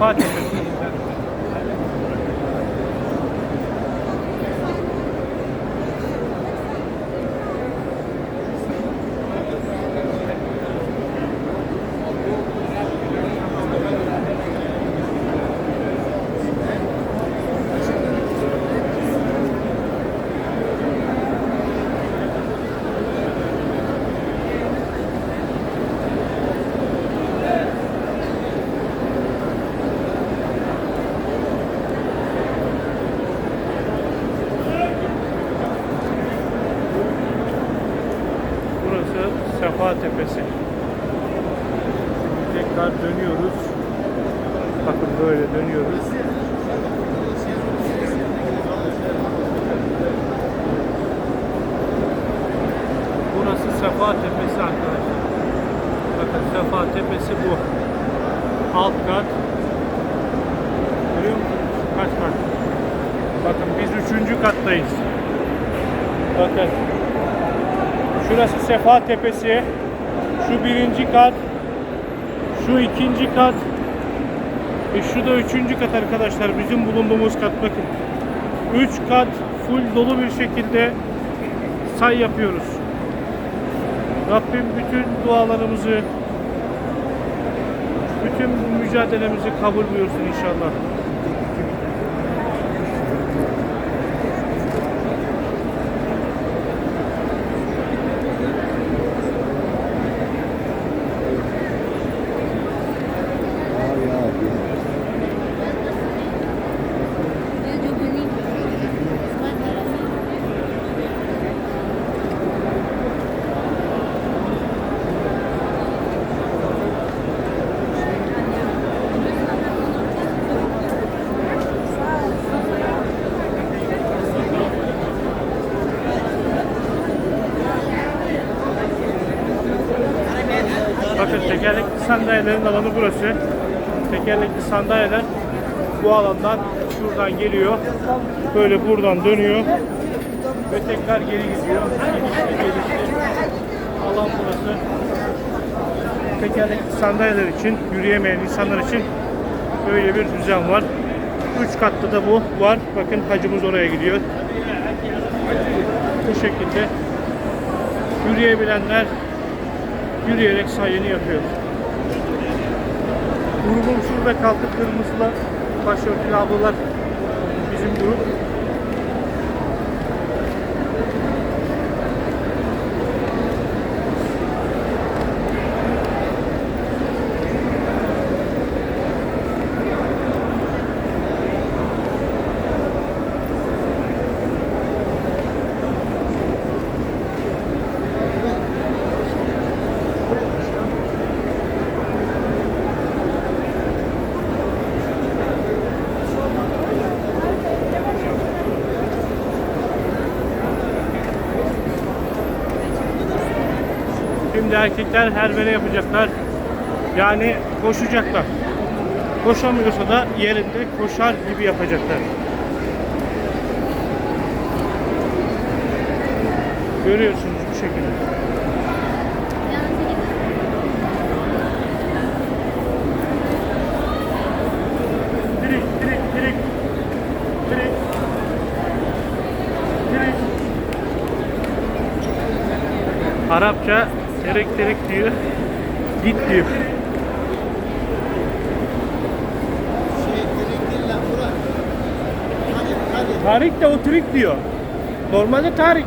Burası Sefa Tepesi. Burası Sefa Tepesi. Tekrar dönüyoruz. Bakın böyle dönüyoruz. Burası Sefa Tepesi arkadaşlar. Bakın Sefa Tepesi bu. Alt kat. Görüyor musunuz? Kaç kat? Bakın biz üçüncü kattayız. Bakın. Şurası Sefa Tepesi. Şu birinci kat. Şu ikinci kat. Ve şu da üçüncü kat arkadaşlar. Bizim bulunduğumuz kat bakın. Üç kat full dolu bir şekilde say yapıyoruz. Rabbim bütün dualarımızı, bütün mücadelemizi kabul buyursun inşallah. Sandalyelerin alanı burası. Tekerlekli sandalyeler bu alandan şuradan geliyor. Böyle buradan dönüyor. Ve tekrar geri gidiyor. Gelişli gelişli. Alan burası. Tekerlekli sandalyeler için, yürüyemeyen insanlar için böyle bir düzen var. üç katlı da bu var. Bakın hacımız oraya gidiyor. Bu şekilde yürüyebilenler yürüyerek sayını yapıyor. Grubum şurada kaldı. Kırmızılar, başörtülü ablalar bizim grup. Şimdi erkekler herbere yapacaklar. Yani koşacaklar. Koşamıyorsa da yerinde koşar gibi yapacaklar. Görüyorsunuz bu şekilde. Direkt, direkt, direkt. Arapça terek terek diyor. Git diyor. Tarik de o trik diyor. Normalde tarik.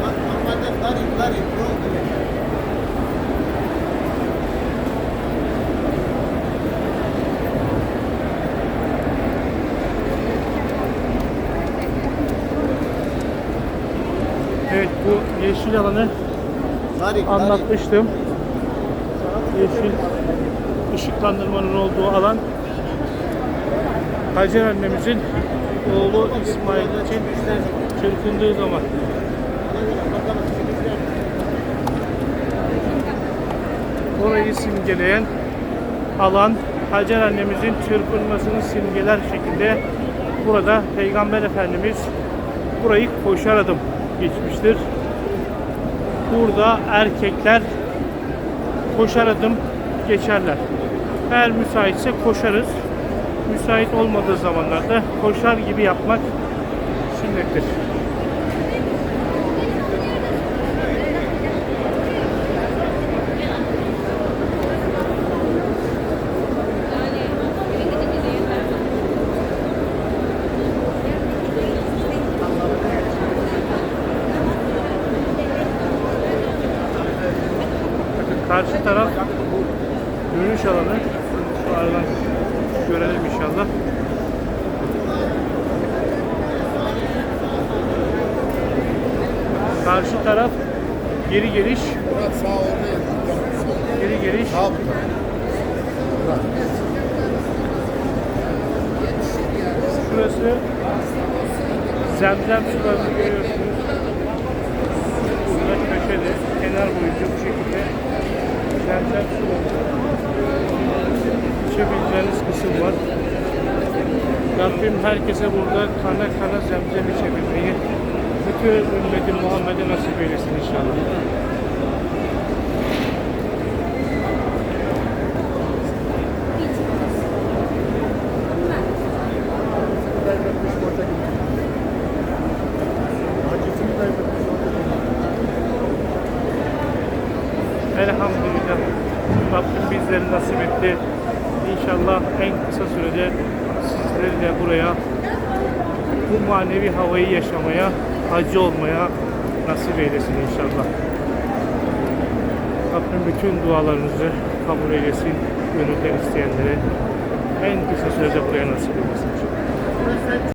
Normalde tarik, tarik. Evet bu yeşil alanı. Anlatmıştım. Yeşil ışıklandırmanın olduğu alan Hacer annemizin oğlu İsmail için çırpındığı zaman. Orayı simgeleyen alan Hacer annemizin çırpınmasını simgeler şekilde burada Peygamber Efendimiz burayı koşar adım geçmiştir. Burada erkekler koşar adım geçerler. Eğer müsaitse koşarız. Müsait olmadığı zamanlarda koşar gibi yapmak sünnettir. Bakın karşı taraf dönüş alanı. Şu aradan görelim inşallah. Karşı taraf geri geliş, Murat sağ ol. geri geliş. Sağ ol. Şurası zemzem sularını görüyorsunuz. Burada köşede, kenar boyunca bu şekilde zemzem suları içebileceğiniz kısım var. Rabbim herkese burada kana kana zemzem içebilmeyi bütün ümmeti Muhammed'e nasip eylesin inşallah. Elhamdülillah. Rabbim bizleri nasip etti. İnşallah en kısa sürede sizleri buraya bu manevi havayı yaşamaya, hacı olmaya nasip eylesin inşallah. Rabbim bütün dualarınızı kabul eylesin. Gönülden isteyenlere en kısa sürede buraya nasip eylesin.